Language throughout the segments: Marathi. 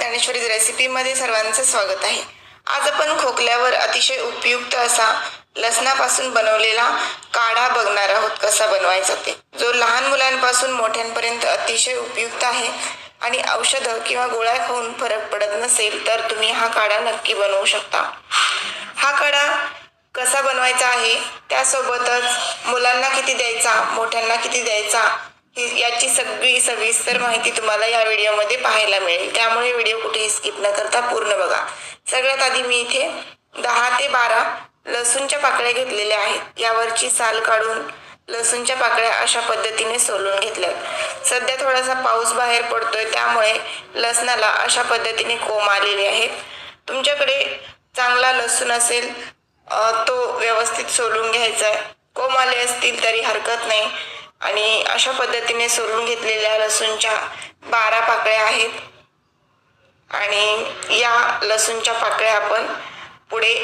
ज्ञानेश्वरी रेसिपीमध्ये सर्वांचं स्वागत आहे. आज आपण खोकल्यावर अतिशय उपयुक्त असा लसणापासून बनवलेला काढा बघणार आहोत कसा बनवायचा ते. जो लहान मुलांपासून मोठ्यांपर्यंत अतिशय उपयुक्त आहे आणि औषधं किंवा गोळ्या खाऊन फरक पडत नसेल तर तुम्ही हा काढा नक्की बनवू शकता. हा काढा कसा बनवायचा आहे त्यासोबतच मुलांना किती द्यायचा मोठ्यांना किती द्यायचा याची सगळी सविस्तर माहिती तुम्हाला या व्हिडिओमध्ये पाहायला मिळेल. त्यामुळे व्हिडिओ कुठेही स्किप न करता पूर्ण बघा. सगळ्यात आधी मी इथे दहा ते बारा लसूणच्या पाकळ्या घेतलेल्या आहेत. यावरची साल काढून लसूणच्या पाकळ्या अशा पद्धतीने सोलून घेतल्यात. सध्या थोडासा पाऊस बाहेर पडतोय त्यामुळे लसणाला अशा पद्धतीने कोंब आलेले आहेत. तुमच्याकडे चांगला लसूण असेल तो व्यवस्थित सोलून घ्यायचा आहे. कोंब आले असतील तरी हरकत नाही. आणि अशा पद्धतीने सोलून घेतलेल्या लसूणच्या बारा पाकळ्या आहेत. आणि या लसूणच्या पाकळ्या आपण पुढे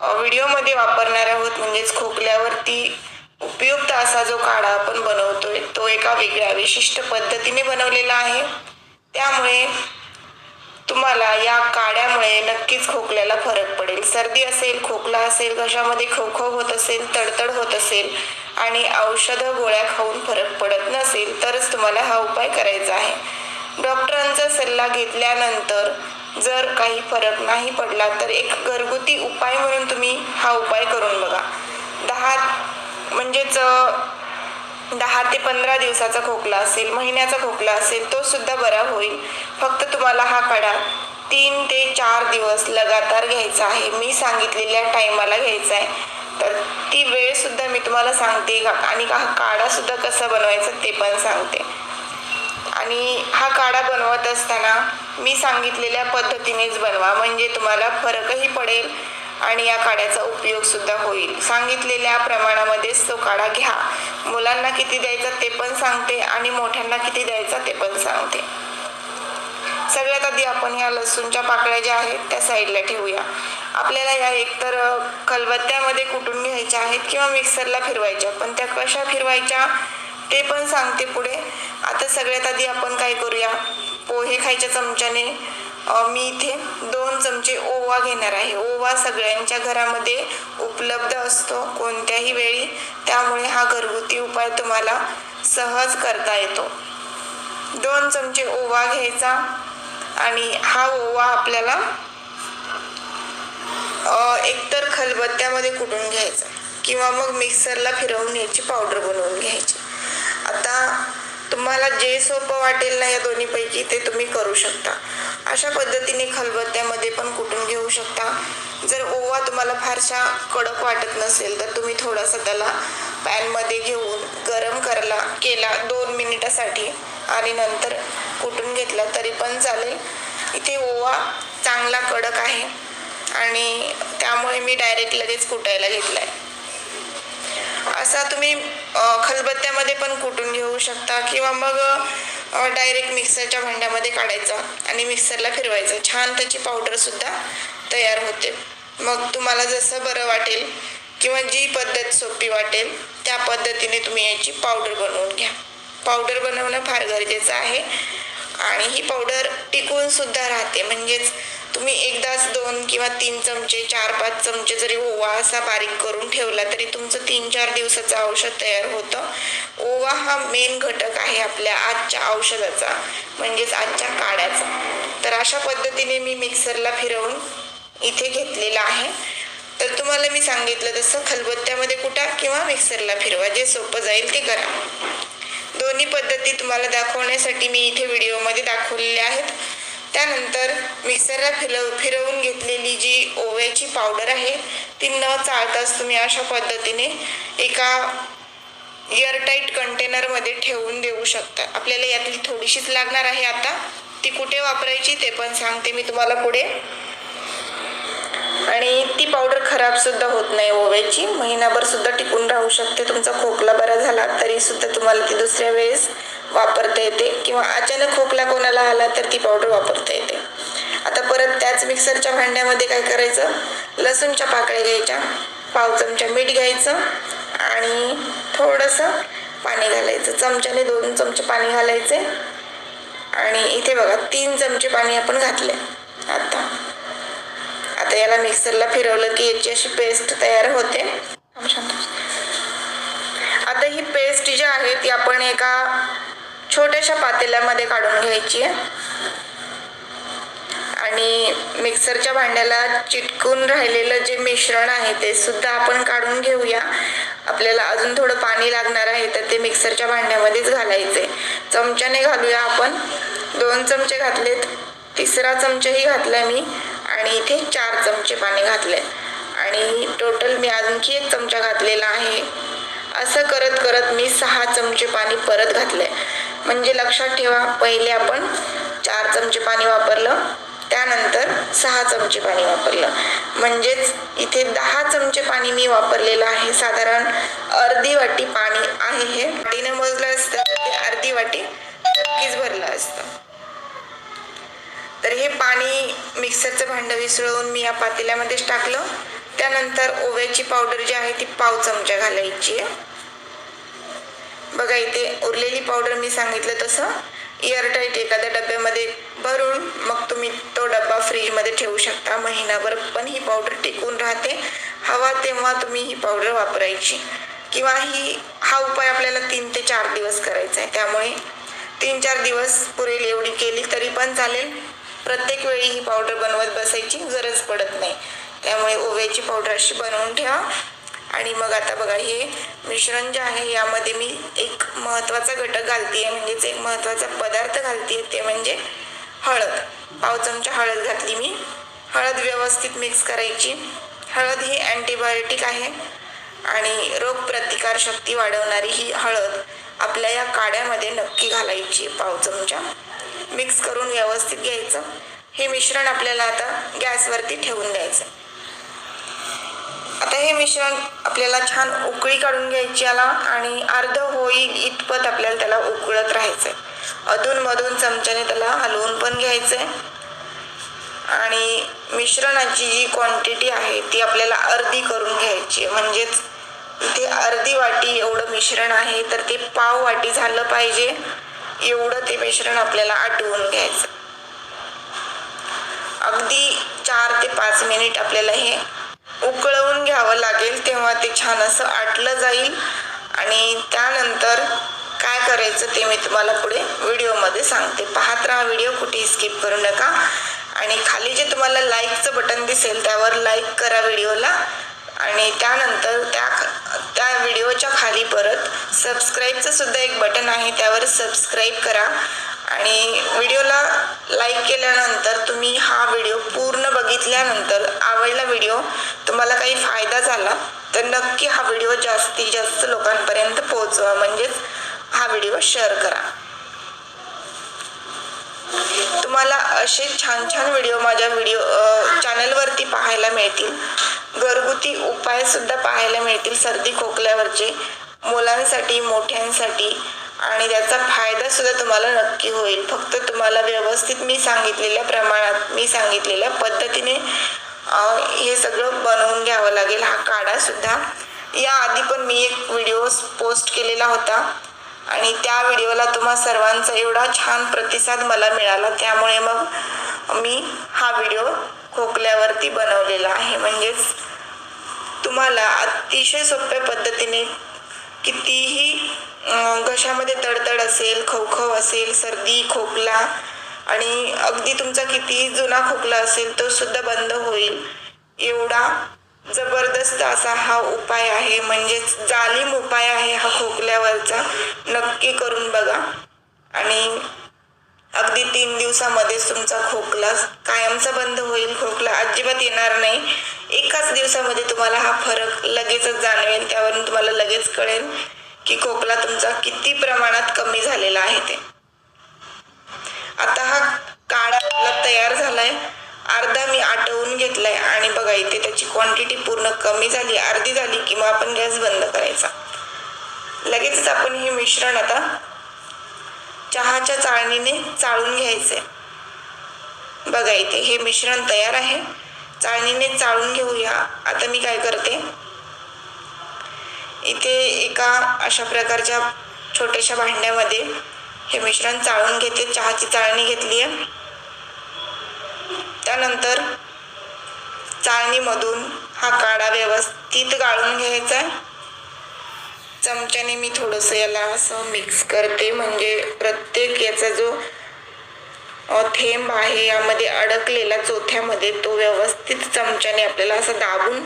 व्हिडिओमध्ये वापरणार आहोत. म्हणजेच खोकल्यावरती उपयुक्त असा जो काढा आपण बनवतोय तो एका वेगळ्या विशिष्ट पद्धतीने बनवलेला आहे. त्यामुळे तुम्हाला या काड्यामुळे नक्कीच खोकल्याला फरक पडेल. सर्दी असेल खोकला असेल घशामध्ये खोखो होत असेल तडतड होत असेल आणि औषधं गोळ्या खाऊन फरक पडत नसेल तरच तुम्हाला हा उपाय करायचा आहे. डॉक्टरांचा सल्ला घेतल्यानंतर जर काही फरक नाही पडला तर एक घरगुती उपाय म्हणून तुम्ही हा उपाय करून बघा. दहा म्हणजेच दहा ते पंधरा दिवसाचा खोकला असेल महिन्याचा खोकला असेल तो सुद्धा बरा होईल. फक्त तुम्हाला हा काढा. तीन ते चार दिवस लगातार घ्यायचा आहे. मी सांगितलेल्या टायमाला घ्यायचा आहे. तर ती वेळ सुद्धा मी तुम्हाला सांगते. का आणि हा काढा सुद्धा कसा बनवायचा ते पण सांगते. आणि हा काढा बनवत असताना मी सांगितलेल्या पद्धतीनेच बनवा. म्हणजे तुम्हाला फरकही पडेल आणि या काढ्याचा उपयोग सुद्धा होईल. सांगितलेल्या प्रमाणामध्येच तो काढा घ्या. मुलांना किती द्यायचा ते पण सांगते आणि मोठ्यांना किती द्यायचा ते पण सांगते. सगळ्यात आधी आपण ह्या लसूणच्या पाकळ्या ज्या आहेत त्या साईडला ठेवूया. आपल्याला या एकतर अ, खलबत्त्यामध्ये कुटून घ्यायच्या आहेत किंवा मिक्सरला फिरवायच्या पण त्या कशा फिरवायच्या ते पण सांगते पुढे. आता सगळ्यात आधी आपण काय करूया? पोहे खायच्या चमच्याने मी इथे दोन चमचे ओवा घेणार आहे. ओवा सगळ्यांच्या घरामध्ये उपलब्ध असतो कोणत्याही वेळी. त्यामुळे हा घरगुती उपाय तुम्हाला सहज करता येतो. दोन चमचे ओवा घ्यायचा. आणि हा ओवा आपल्याला एकतर खलबत्त्यामध्ये कुटून घ्यायचा किंवा मग मिक्सरला फिरवून याची पावडर बनवून घ्यायची. आता तुम्हाला जे सोपं वाटेल ना या दोन्हीपैकी ते तुम्ही करू शकता. अशा पद्धतीने खलबत्त्यामध्ये पण कुटून घेऊ शकता. जर ओवा तुम्हाला फारशा कडक वाटत नसेल तर तुम्ही थोडासा त्याला पॅनमध्ये घेऊन गरम करला केला दोन मिनिटासाठी आणि नंतर कुटून घेतला तरी पण चालेल. इथे ओवा चांगला कडक आहे. आणि त्यामुळे मी डायरेक्ट लगेच कुटायला घेतला आहे असा तुम्ही खलबत्त्यामध्ये पण कुटून घेऊ शकता किंवा मग डायरेक्ट मिक्सरच्या भांड्यामध्ये काढायचा आणि मिक्सरला फिरवायचं. छान त्याची पावडरसुद्धा तयार होते. मग तुम्हाला जसं बरं वाटेल किंवा जी पद्धत सोपी वाटेल त्या पद्धतीने तुम्ही याची पावडर बनवून घ्या. पावडर बनवणं फार गरजेचं आहे. आणि ही पावडर टिकून सुद्धा राहते. म्हणजेच तुम्ही एकदाच दोन किंवा तीन चमचे चार पाच चमचे जरी ओवा असा बारीक करून ठेवला तरी तुमचं तीन चार दिवसाचं औषध तयार होतं. ओवा हा मेन घटक आहे आपल्या आजच्या औषधाचा म्हणजेच आजच्या काड्याचा. तर अशा पद्धतीने मी मिक्सरला फिरवून इथे घेतलेला आहे. तर तुम्हाला मी सांगितलं तसं खलबत्त्यामध्ये कुटा किंवा मिक्सरला फिरवा. जे सोपं जाईल ते करा. दोन्ही पद्धती तुम्हाला दाखवण्यासाठी मी इथे व्हिडिओमध्ये दाखवलेल्या आहेत. त्यानंतर मिक्सरला फिरव फिरवून घेतलेली जी ओव्याची पावडर आहे ती न चाळताच तुम्ही अशा पद्धतीने एका एअरटाईट कंटेनरमध्ये ठेवून देऊ शकता. आपल्याला यातली थोडीशीच लागणार आहे आता. ती कुठे वापरायची ते पण सांगते मी तुम्हाला पुढे. आणि ती पावडर खराब सुद्धा होत नाही ओव्याची. महिनाभर सुद्धा टिकून राहू शकते. तुमचा खोकला बरा झाला तरी सुद्धा तुम्हाला ती दुसऱ्या वेळेस वापरता येते. किंवा अचानक खोकला कोणाला आला तर ती पावडर वापरता येते. आता परत त्याच मिक्सरच्या भांड्यामध्ये काय करायचं? लसूणच्या पाकळ्या घ्यायच्या. पाव चमचा मीठ घ्यायचं आणि थोडंसं पाणी घालायचं. चमच्याने दोन चमचे पाणी घालायचे. आणि इथे बघा तीन चमचे पाणी आपण घातले आता याला मिक्सरला फिरवलं की याची अशी पेस्ट तयार होते. आता ही पेस्ट जी आहे ती आपण एका छोट्याशा पातेल्यामध्ये काढून घ्यायची आहे. आणि मिक्सरच्या भांड्याला चिटकून राहिलेलं जे मिश्रण आहे ते सुद्धा आपण काढून घेऊया. आपल्याला अजून थोडं पाणी लागणार आहे तर ते मिक्सरच्या भांड्यामध्येच घालायचे. चमच्याने घालूया आपण. दोन चमचे घातलेत. तिसरा चमचाही घातला मी. आणि इथे चार चमचे पाणी घातले आणि टोटल मी आणखी एक चमचा घातलेला आहे. असं करत करत मी सहा चमचे पाणी परत घातले म्हणजे लक्षात ठेवा पहिले आपण चार चमचे पाणी वापरलं त्यानंतर सहा चमचे पाणी वापरलं. म्हणजेच इथे दहा चमचे पाणी मी वापरलेलं आहे. साधारण अर्धी वाटी पाणी आहे हे. वाटीने मोजलं असतं ते अर्धी वाटी नक्कीच भरलं असतं. तर हे पाणी मिक्सरचं भांडं विसळून मी या पातेल्यामध्येच टाकलं. त्यानंतर ओव्याची पावडर जी आहे ती पाव चमचा घालायची आहे. बघा इथे उरलेली पावडर मी सांगितलं तसं. एअरटाईट एखाद्या डब्यामध्ये भरून मग तुम्ही तो डब्बा फ्रीजमध्ये ठेवू शकता. महिनाभर पण ही पावडर टिकून राहते. हवा तेव्हा तुम्ही ही पावडर वापरायची. किंवा ही हा उपाय आपल्याला तीन ते चार दिवस करायचा आहे. त्यामुळे तीन चार दिवस पुरेल एवढी केली तरी पण चालेल. प्रत्येक वेळी ही पावडर बनवत बसायची गरज पडत नाही. त्यामुळे ओव्याची पावडर अशी बनवून ठेवा. आणि मग आता बघा हे मिश्रण जे आहे यामध्ये मी एक महत्त्वाचा घटक घालते आहे म्हणजेच एक महत्त्वाचा पदार्थ घालते ते म्हणजे हळद. पाव चमचा हळद घातली मी. हळद व्यवस्थित मिक्स करायची. हळद ही अँटीबायोटिक आहे. आणि रोगप्रतिकारशक्ती वाढवणारी ही हळद आपल्या या काड्यामध्ये नक्की घालायची पाव चमचा. मिक्स करून व्यवस्थित घ्यायचं. हे मिश्रण आपल्याला आता गॅसवरती ठेवून द्यायचं. आता हे मिश्रण आपल्याला छान उकळी काढून घ्यायची याला आणि अर्ध होईल इतपत आपल्याला त्याला उकळत राहायचंय. अधूनमधून चमच्याने त्याला हलवून पण घ्यायचंय. आणि मिश्रणाची जी क्वांटिटी आहे ती आपल्याला अर्धी करून घ्यायची आहे. म्हणजेच इथे अर्धी वाटी एवढं मिश्रण आहे तर ते पाव वाटी झालं पाहिजे. एवढं ते मिश्रण आपल्याला आटवून घ्यायचं. अगदी चार ते पाच मिनिट आपल्याला हे उकळवून घ्यावं लागेल तेव्हा ते छान असं आटलं जाईल. आणि त्यानंतर काय करायचं ते मी तुम्हाला पुढे व्हिडिओमध्ये सांगते. पाहत राहा व्हिडिओ कुठेही स्किप करू नका. आणि खाली जे तुम्हाला लाईकचं बटन दिसेल त्यावर लाईक करा व्हिडिओला. आणि त्यानंतर त्या त्या व्हिडिओच्या खाली परत सबस्क्राईबचं सुद्धा एक बटन आहे त्यावर सबस्क्राईब करा. आणि व्हिडिओला लाईक केल्यानंतर तुम्ही हा व्हिडिओ पूर्ण बघितल्यानंतर आवडला व्हिडिओ तुम्हाला काही फायदा झाला तर नक्की हा व्हिडिओ जास्तीत जास्त लोकांपर्यंत पोहोचवा. म्हणजेच हा व्हिडिओ शेअर करा. तुम्हाला असे छान छान व्हिडिओ माझ्या व्हिडिओ चॅनलवरती पाहायला मिळतील. घरगुती उपाय सुद्धा पाहायला मिळतील सर्दी खोकल्यावरचे मुलांसाठी मोठ्यांसाठी आणि त्याचा फायदा सुद्धा तुम्हाला नक्की होईल. फक्त तुम्हाला व्यवस्थित मी सांगितलेल्या प्रमाणात मी सांगितलेल्या पद्धतीने हे सगळं बनवून घ्यावं लागेल. हा काढा सुद्धा. याआधी पण मी एक व्हिडिओ पोस्ट केलेला होता. आणि त्या व्हिडिओला तुम्हा सर्वांचा एवढा छान प्रतिसाद मला मिळाला. त्यामुळे मग मी हा व्हिडिओ खोकल्यावरती बनवलेला आहे. म्हणजेच तुम्हाला अतिशय सोप्या पद्धतीने कितीही घशामध्ये तडतड असेल खवखव असेल सर्दी खोकला आणि अगदी तुमचा कितीही जुना खोकला असेल तो सुद्धा बंद होईल. एवढा जबरदस्त असा हा उपाय आहे. म्हणजेच जालीम उपाय आहे हा खोकल्यावरचा. नक्की करून बघा. आणि अगदी तीन दिवसामध्येच तुमचा खोकला कायमचा बंद होईल खोकला अजिबात येणार नाही. एकाच दिवसामध्ये तुम्हाला हा फरक लगेचच जाणवेल त्यावरून तुम्हाला लगेच कळेल की खोकला तुमचा किती प्रमाणात कमी झालेला आहे ते. आता हा काढा आपला तयार झालाय. अर्धा मी आटवून घेतलाय आणि बघा इथे त्याची क्वांटिटी पूर्ण कमी झाली अर्धी झाली की मग आपण गॅस बंद करायचा. लगेचच आपण हे मिश्रण आता चहाच्या चाळणीने चाळून घ्यायचे. बघा इथे हे मिश्रण तयार आहे. चाळणीने चाळून घेऊया. आता मी काय करते? इथे एका अशा प्रकारच्या छोट्याशा भांड्यामध्ये हे मिश्रण चाळून घेते. चहाची चाळणी घेतली आहे. त्यानंतर चाळणीमधून हा काढा व्यवस्थित गाळून घ्यायचा आहे. चमच्याने मी थोडंसं याला असं मिक्स करते. म्हणजे प्रत्येक याचा जो थेंब आहे यामध्ये अडकलेला चोथ्यामध्ये तो व्यवस्थित चमच्याने आपल्याला असं दाबून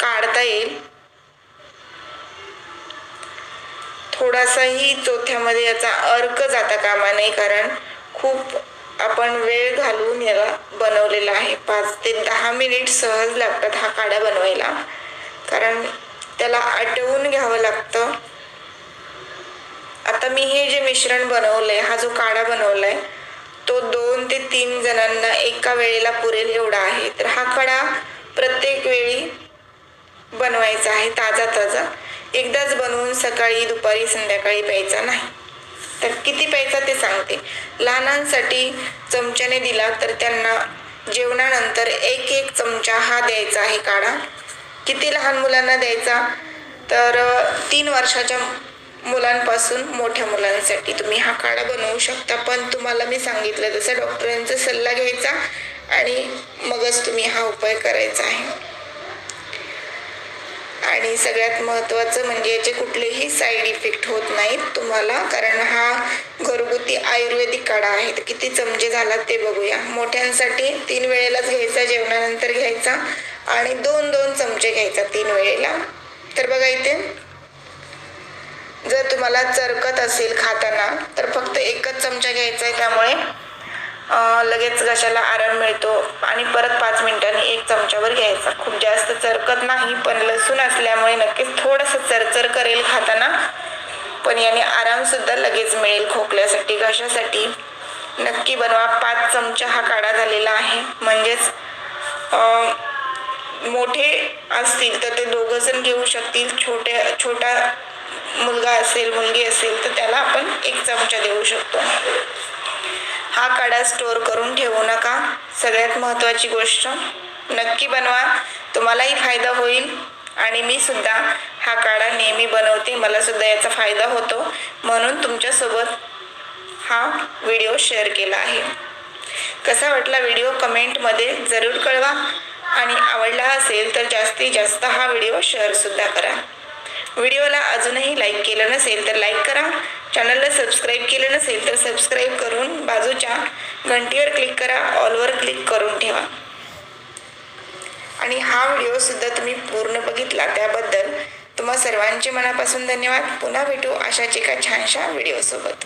काढता येईल. थोडासाही चोथ्यामध्ये याचा अर्क जाता कामा नये कारण खूप आपण वेळ घालून याला बनवलेला आहे. पाच ते दहा मिनिट सहज लागतात हा काढा बनवायला. कारण त्याला आटवून घ्यावं लागतं. आता मी हे जे मिश्रण बनवलंय हा जो काढा बनवलाय तो दोन ते तीन जणांना एका वेळेला पुरेल एवढा आहे. तर हा काढा प्रत्येक वेळी बनवायचा आहे ताजा ताजा. एकदाच बनवून सकाळी दुपारी संध्याकाळी प्यायचा नाही. तर किती प्यायचा ते सांगते. लहानांसाठी चमच्याने दिला तर त्यांना जेवणानंतर एक एक चमचा हा द्यायचा आहे काढा. किती लहान मुलांना द्यायचा? तर तीन वर्षाच्या मुलांपासून मोठ्या मुलांसाठी तुम्ही हा काढा बनवू शकता. पण तुम्हाला मी सांगितलं तसं डॉक्टरांचा सल्ला घ्यायचा आणि मगच तुम्ही हा उपाय करायचा आहे. आणि सगळ्यात महत्त्वाचं म्हणजे याचे कुठलेही साईड इफेक्ट होत नाहीत तुम्हाला कारण हा घरगुती आयुर्वेदिक काढा आहे. तर किती चमचे झाला ते बघूया. मोठ्यांसाठी तीन वेळेलाच घ्यायचा जेवणानंतर घ्यायचा. आणि दोन दोन चमचे घ्यायचा तीन वेळेला. तर बघा इथे जर तुम्हाला चरकत असेल खाताना तर फक्त एकच चमचा घ्यायचा आहे. त्यामुळे लगेच घशाला आराम मिळतो. आणि परत पाच मिनिटांनी एक चमच्यावर घ्यायचा. खूप जास्त चरकत नाही पण लसूण असल्यामुळे नक्कीच थोडंसं चरचर करेल खाताना. पण याने आरामसुद्धा लगेच मिळेल खोकल्यासाठी घशासाठी. नक्की बनवा. पाच चमचा हा काढा झालेला आहे. म्हणजेच मोठे असतील तर ते दोघं जण घेऊ शकतील. छोटे छोटा मुलगा असेल मुलगी असेल तर त्याला आपण एक चमचा देऊ शकतो. हा काढा स्टोअर करून ठेवू नका. सगळ्यात महत्त्वाची गोष्ट नक्की बनवा. तुम्हालाही फायदा होईल आणि मी सुद्धा हा काढा नेहमी बनवते. मला सुद्धा याचा फायदा होतो. म्हणून तुमच्यासोबत हा व्हिडिओ शेअर केला आहे. कसा वाटला व्हिडिओ कमेंटमध्ये जरूर कळवा. आणि आवडला असेल तर जास्तीत जास्त हा व्हिडिओ शेअरसुद्धा करा. व्हिडिओला अजूनही लाईक केलं नसेल तर लाईक करा. चॅनलला सबस्क्राईब केलं नसेल तर सबस्क्राईब करून बाजूच्या घंटीवर क्लिक करा ऑलवर क्लिक करून ठेवा. आणि हा व्हिडिओसुद्धा तुम्ही पूर्ण बघितला त्याबद्दल तुम्हा सर्वांचे मनापासून धन्यवाद. पुन्हा भेटू अशाच एका छानशा व्हिडिओसोबत.